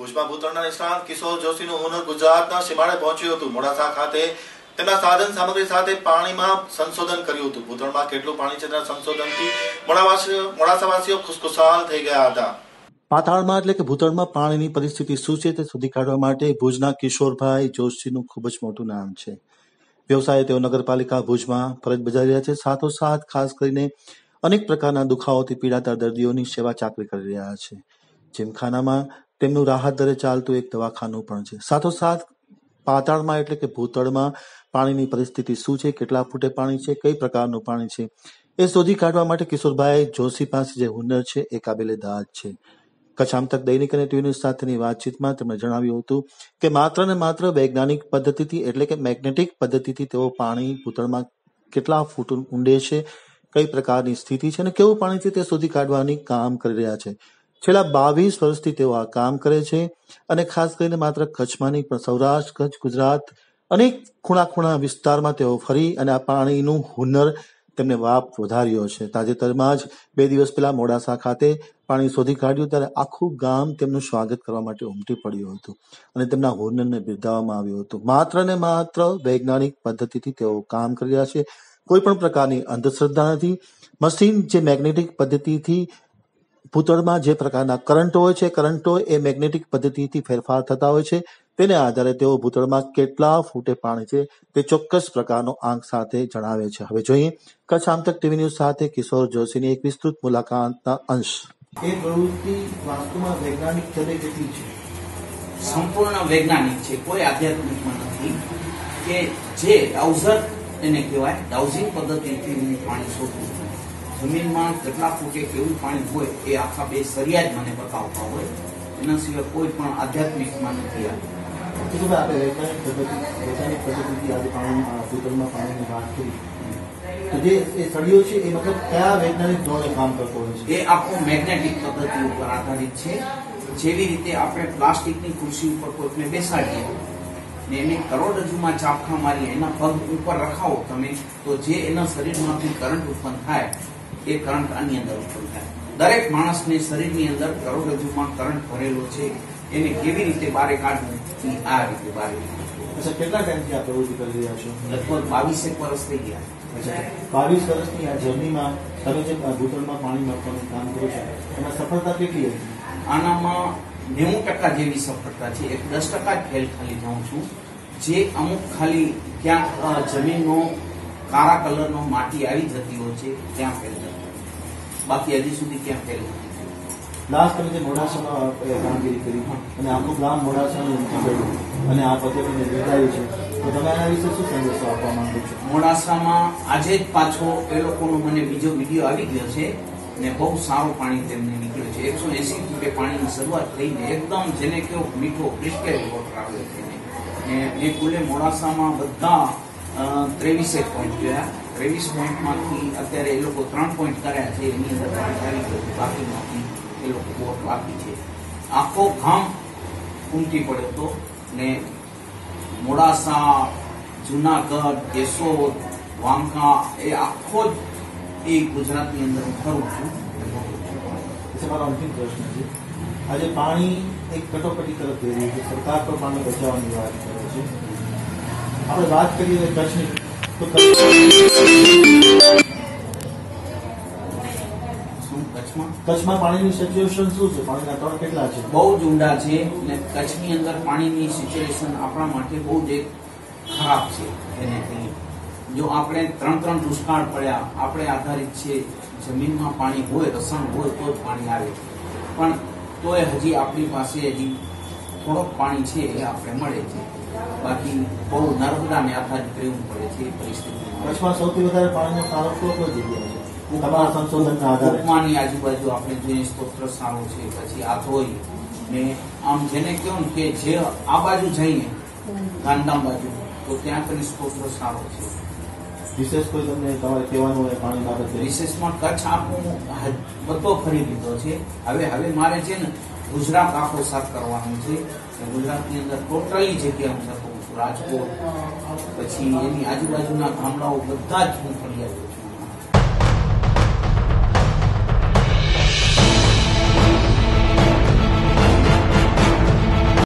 ભૂતળના નિષ્ણાંત કિશોર જોશીનું હુનર ગુજરાતના સીમાડે પહોંચ્યું હતું. મોડાસા ખાતે તેમના સાધન સામગ્રી સાથે પાણીમાં સંશોધન કર્યું હતું. ભૂતળમાં કેટલું પાણી છે તેના સંશોધનથી મોડાસાવાસીઓ ખુશખુશાલ થઈ ગયા હતા. પાતાળમાં એટલે કે ભૂતળમાં પાણીની પરિસ્થિતિ શું છે તે શોધી કાઢવા માટે ભુજના કિશોરભાઈ જોશીનું ખૂબ જ મોટું નામ છે. વ્યવસાય તેઓ નગરપાલિકા ભુજમાં ફરજ બજાવી રહ્યા છે. સાથોસાથ ખાસ કરીને અનેક પ્રકારના દુખાવોથી પીડાતા દર્દીઓની સેવા ચાકરી કરી રહ્યા છે. જીમખાનામાં તેમનું રાહત દરે ચાલતું એક દવાખાનું પણ છે. સાથોસાથ પાતાળમાં એટલે કે ભૂતળમાં પાણીની પરિસ્થિતિ શું છે, કેટલા ફૂટે પાણી છે, કઈ પ્રકારનું પાણી છે, એ શોધી કાઢવા માટે કિશોરભાઈ જોશી પાસે જે હુનર છે, એ કાબિલે દાદ છે. કચ્છ આમતક દૈનિક અને ટીવી ન્યૂઝ સાથેની વાતચીતમાં તેમણે જણાવ્યું હતું કે માત્ર ને માત્ર વૈજ્ઞાનિક પદ્ધતિથી એટલે કે મેગ્નેટિક પદ્ધતિથી તેઓ પાણી ભૂતળમાં કેટલા ફૂટ ઊંડે છે, કઈ પ્રકારની સ્થિતિ છે અને કેવું પાણી છે તે શોધી કાઢવાની કામ કરી રહ્યા છે. છેલ્લા બાવીસ વર્ષથી તેઓ આ કામ કરે છે અને ખાસ કરીને માત્ર કચ્છમાં નહીં, પણ સૌરાષ્ટ્ર, કચ્છ, ગુજરાત અનેક ખૂણા ખૂણા વિસ્તારમાં તેઓ ફરી અને આ પાણીનું હુનર તેમને વાપ વધાર્યો છે. તાજેતરમાં જ બે દિવસ પહેલા મોડાસા ખાતે પાણી શોધી કાઢ્યું ત્યારે આખું ગામ તેમનું સ્વાગત કરવા માટે ઉમટી પડ્યું હતું અને તેમના હુનરને બિરદાવવામાં આવ્યું હતું. માત્ર ને માત્ર વૈજ્ઞાનિક પદ્ધતિથી તેઓ કામ કરી રહ્યા છે. કોઈ પણ પ્રકારની અંધશ્રદ્ધા નથી. મશીન જે મેગ્નેટિક પદ્ધતિથી ભૂતળમાં જે પ્રકારના કરંટો હોય છે કરંટો એ મેગ્નેટિક પદ્ધતિથી ફેરફાર થતા હોય છે. તેને આધારે તેઓ ભૂતળમાં કેટલા ફૂટે પાણી છે તે ચોક્કસ પ્રકારનો આંક સાથે જણાવે છે. હવે જોઈએ કચ્છ આમતક ટીવી ન્યૂઝ સાથે કિશોર જોશીની એક વિસ્તૃત મુલાકાતના અંશ. એ પ્રવૃત્તિ વાસ્તુમાં વૈજ્ઞાનિક ચલે કેટલી છે? સંપૂર્ણ વૈજ્ઞાનિક છે. કોઈ આધ્યાત્મિકમાં નથી. કે જે ડાઉઝર એને કહેવાય ડાઉઝિંગ પદ્ધતિથી પાણી શોધું છું જમીનમાં કેટલા ફૂટે કેવું પાણી હોય એ આખા બે સરિયા જ મને બતાવતા હોય. એના સિવાય કોઈ પણ આધ્યાત્મિકમાં નથી આ. કિશોરભાઈ આપણે વૈજ્ઞાનિક પદ્ધતિ વૈજ્ઞાનિક પદ્ધતિથી આજે પાણી અ, પાણીની વાત કરી. તો જે એ સળીઓ છે એ મતલબ કયા વૈજ્ઞાનિક ધોરણે કામ કરતો હોય છે? એ આખું મેગ્નેટિક પદ્ધતિ ઉપર આધારિત છે. જેવી રીતે આપણે પ્લાસ્ટિકની ખુરશી ઉપર કોઈકને બેસાડીએ ને એને કરોડરજ્જુમાં ચાપખા મારી એના પગ ઉપર રખાવો તમે તો જે એના શરીરમાંથી કરંટ ઉત્પન્ન થાય એ કરંટ આની અંદર ઉત્પન્ન થાય. દરેક માણસને શરીરની અંદર કરોડરજ્જુમાં કરંટ ભરેલો છે એને કેવી રીતે બારે કાઢવું આ રીતે બારે. અચ્છા કેટલા ટાઈમથી આ પ્રવૃત્તિ કરી રહ્યા છો? લગભગ બાવીસેક વર્ષ થઈ ગયા. અચ્છા બાવીસ વર્ષની આ જર્નીમાં તમે જે ભૂતળમાં પાણી નાખવાનું કામ કરો છો એમાં સફળતા કેટલી હતી? આનામાં નેવું ટકા જેવી સફળતા છે. એક દસ ટકા જ ફેલ ખાલી જાઉં છું. જે અમુક ખાલી ક્યાંક જમીનનો કાળા કલરનો માટી આવી જતી હોય છે ત્યાં ફેલ જતો બાકી હજી સુધી ક્યાં ફેલ નથી લાસ્ટ તમે જે મોડાસામાં કામગીરી કરી અને આખું ગામ મોડાસાનું અને આ પદ્ધતિને બિરદાવ્યું છે તો તમે આના વિશે શું સંદેશો આપવા માંગો છો? મોડાસામાં આજે જ પાછો એ લોકોનો મને બીજો વીડિયો આવી ગયો છે ને બહુ સારું પાણી તેમને નીકળ્યું છે. એકસો એસી ફૂટે પાણીની શરૂઆત થઈને એકદમ જેને કેવો મીઠો ક્રિસ્ટેલ વોટર આવ્યો છે ને એ કુલે મોડાસામાં બધા ત્રેવીસેક પોઈન્ટ જોયા ત્રેવીસ પોઈન્ટમાંથી અત્યારે એ લોકો ત્રણ પોઈન્ટ કર્યા છે. એની અંદર ગયું બાકીમાંથી એ લોકો વોટ બાકી છે. આખો ગામ ઉમટી પડ્યો હતો ને મોડાસા, જુનાગઢ, કેશોદ, વાંકા એ આખો જ એ ગુજરાતની અંદર હું ફરું છું. મારો અંતિમ પ્રશ્ન છે. આજે પાણી એક કટોકટી તરફ જઈ રહ્યું છે. સરકાર પણ પાણી બચાવવાની વાત કરે છે. આપણે વાત કરીએ કચ્છની તો કચ્છમાં? પાણીની સિચ્યુએશન શું છે? પાણીના તળ કેટલા છે? બહુ જ ઊંડા છે અને કચ્છની અંદર પાણીની સિચ્યુએશન આપણા માટે બહુ જ ખરાબ છે એને કહીએ. જો આપણે ત્રણ ત્રણ દુષ્કાળ પડ્યા આપણે આધારિત છે જમીનમાં પાણી હોય રસણ હોય તો જ પાણી આવે. પણ તોય હજી આપણી પાસે હજી થોડોક પાણી છે એ આપણે મળે છે. બાકી બહુ નર્મદાને આધારિત રહેવું પડે છે એ પરિસ્થિતિમાં કચ્છમાં સૌથી વધારે પાણીનો સારો સ્ત્રોત કઈ જગ્યાએ છે? તમારા સંશોધનના આધારે. ઉપમાની આજુબાજુ આપણે જોઈએ સ્તોત્ર સારો છે પછી આથોઈ ને આમ જેને કહ્યું કે જે આ બાજુ જઈએ ગાંધામ બાજુ તો ત્યાં કરી સ્તોત્ર સારો છે. વિશેષ કોઈ તમને તમારે કહેવાનું હોય પાણી બાબતે? વિશેષમાં કચ્છ આખું હ- બધો ફરી લીધો છે. હવે હવે મારે છે ને ગુજરાત આખો સાફ કરવાનું છે ગુજરાતની અંદર ટોટલી જગ્યા હું છું રાજકોટ પછી એની આજુબાજુના ગામડાઓ બધા જ હું ફરી આવ્યો